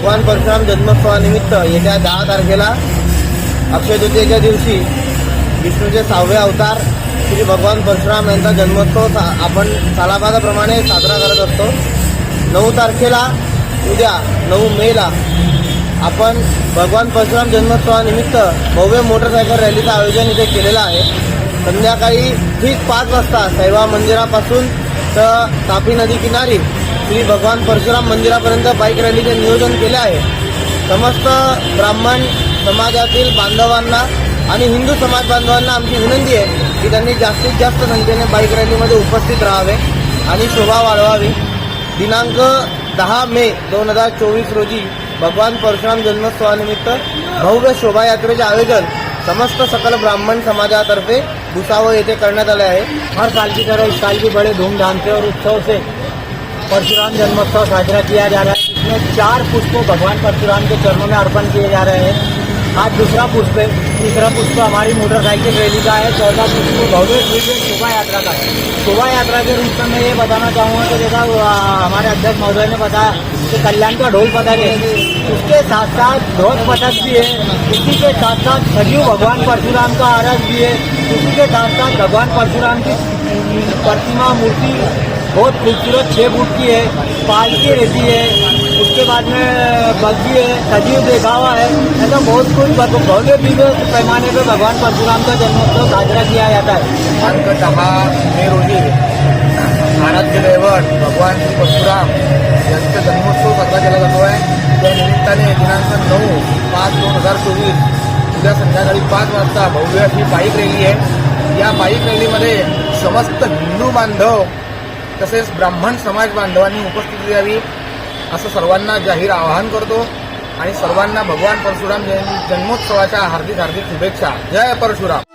भगवान परशुराम जन्मोत्सवानिमित्त येत्या दहा तारखेला अक्षय तृतीयेच्या दिवशी विष्णूचे सहावे अवतार श्री भगवान परशुराम यांचा जन्मोत्सव सा- आपण सालाबादाप्रमाणे साजरा करत असतो. नऊ तारखेला उद्या नऊ मेला आपण भगवान परशुराम जन्मोत्सवानिमित्त भव्य मोटरसायकल रॅलीचं आयोजन इथे केलेलं आहे. संध्याकाळी ठीक पाच वाजता सैवा मंदिरापासून तर तापी नदी किनारी श्री भगवान परशुराम मंदिरापर्यंत बाईक रॅलीचे नियोजन केले आहे. समस्त ब्राह्मण समाजातील बांधवांना आणि हिंदू समाज बांधवांना आमची विनंती आहे की त्यांनी जास्तीत जास्त संख्येने बाईक रॅलीमध्ये उपस्थित राहावे आणि शोभा वाढवावी. दिनांक दहा मे दोन हजार चोवीस रोजी भगवान परशुराम जन्मोत्सवानिमित्त भव्य शोभायात्रेचे आयोजन समस्त सकल ब्राह्मण समाजातर्फे भुसावळ येथे करण्यात आले आहे. हर साल की तरह इस साल भी बड़े धूमधाम से और उत्सव से परशुराम जन्मोत्सव साजरा किया जा रहा है इसमें चार पुष्पों भगवान परशुराम के चरणों में अर्पण किए जा रहे हैं। आज दूसरा पुष्प है, तीसरा पुष्प हमारी मोटरसाइकिल रैली का है, चौथा पुष्प भव्य शोभा यात्रा का है। शोभा यात्रा के रूप में मैं ये बताना चाहूँगा कि जैसा हमारे अध्यक्ष महोदय ने बताया कि कल्याण का ढोल पथक है। उसके साथ साथ ध्वज पथक भी है इसी के साथ साथ सजीव भगवान परशुराम का आरस भी है इसी के साथ साथ भगवान परशुराम की प्रतिमा मूर्ति बहुत खूबसूरत छः फुट की है, पालकी रहती है, उसके बाद में बग्गी है, सजीव देखावा है, ऐसा बहुत कुछ भव्य दिव्य पैमाने पर भगवान परशुराम का जन्मोत्सव साजरा किया जाता है। दहा मे रोजी भगवान श्री परशुराम यांचा जन्मोत्सव साजरा केला जातो आहे त्या निमित्ताने दिनांक नऊ पाच दोन हज़ार चोवीस उद्या संध्याकाळी पाच वाजता भव्य अशी बाईक रॅली आहे या बाईक रॅलीमध्ये समस्त हिंदू बांधव तसेच ब्राह्मण समाज बांधवांनी उपस्थिती द्यावी असं सर्वांना जाहीर आवाहन करतो. आणि सर्वांना भगवान परशुराम जन्मोत्सवाच्या हार्दिक हार्दिक शुभेच्छा. जय परशुराम.